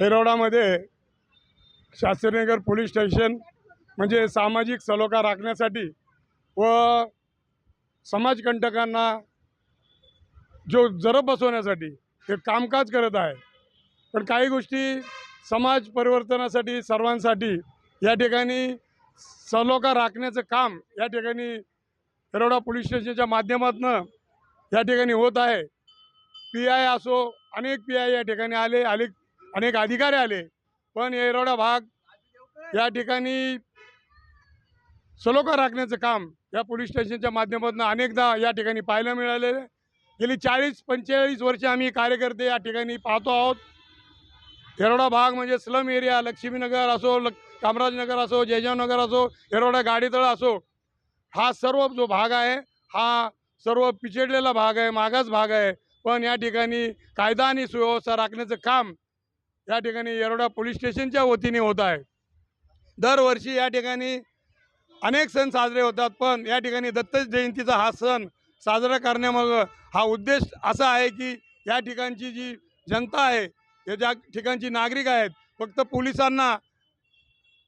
येरवडामध्ये Shastrinagar police station म्हणजे सामाजिक सलोखा राखण्यासाठी व समाजकंटकांना जो जरब बसवण्यासाठी हे कामकाज करत आहे. पण काही गोष्टी समाज परिवर्तनासाठी सर्वांसाठी या ठिकाणी सलोखा राखण्याचं काम या ठिकाणी येरवडा पोलीस स्टेशनच्या माध्यमातून या ठिकाणी होत आहे. पी आय असो अनेक पी आय या ठिकाणी आले अनेक अनेक अधिकारी आले. पण एरोडा भाग या ठिकाणी सलोखा राखण्याचं काम या पोलीस स्टेशनच्या माध्यमातून अनेकदा या ठिकाणी पाहायला मिळालेलं गेली चाळीस पंचेचाळीस वर्षे आम्ही कार्यकर्ते या ठिकाणी पाहतो आहोत. येरवडा भाग म्हणजे स्लम एरिया लक्ष्मीनगर असो ल कामराजनगर असो जयजावनगर असो येरवडा गाडीतळ असो हा सर्व जो भाग आहे हा सर्व पिछडलेला भाग आहे मागास भाग आहे. पण या ठिकाणी कायदा आणि सुव्यवस्था राखण्याचं काम या ठिकाणी येरोडा पोलीस स्टेशनच्या वतीने होत आहे. दरवर्षी या ठिकाणी अनेक सण साजरे होतात पण या ठिकाणी दत्त जयंतीचा हा सण साजरा करण्यामागं हा उद्देश असा आहे की या ठिकाणची जी जनता आहे या ज्या ठिकाणची नागरिक आहेत फक्त पोलिसांना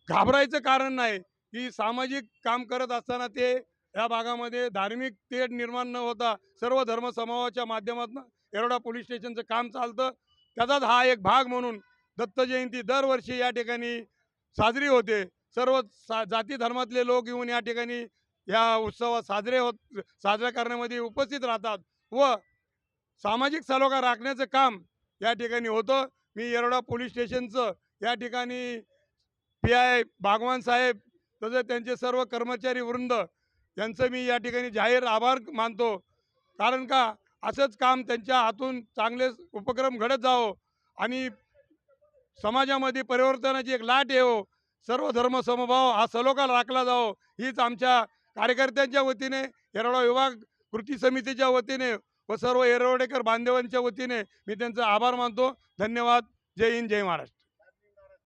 घाबरायचं कारण नाही. की सामाजिक काम करत असताना ते या भागामध्ये धार्मिक तेढ निर्माण न होता सर्व धर्मसमूहाच्या माध्यमातून एरोडा पोलीस स्टेशनचं काम चालतं. त्याचाच हा एक भाग म्हणून दत्त जयंती दरवर्षी या ठिकाणी साजरी होते. सर्व सा जाती धर्मातले लोक येऊन या ठिकाणी या उत्सवात साजरे होत साजरा करण्यामध्ये उपस्थित राहतात व सामाजिक सलोखा राखण्याचं काम या ठिकाणी होतं. मी येरोडा पोलीस स्टेशनचं या ठिकाणी पी आय भागवान साहेब तसेच त्यांचे सर्व कर्मचारी वृंद यांचं मी या ठिकाणी जाहीर आभार मानतो. कारण का? असंच काम त्यांच्या हातून चांगले उपक्रम घडत जावो आणि समाजामध्ये परिवर्तनाची एक लाट येवो. सर्व धर्म समभाव हा सलोखा राखला जावो. हीच आमच्या कार्यकर्त्यांच्या वतीने येरवडा विभाग कृती समितीच्या वतीने व सर्व येरवडेकर बांधवांच्या वतीने मी त्यांचा आभार मानतो. धन्यवाद. जय हिंद जय महाराष्ट्र.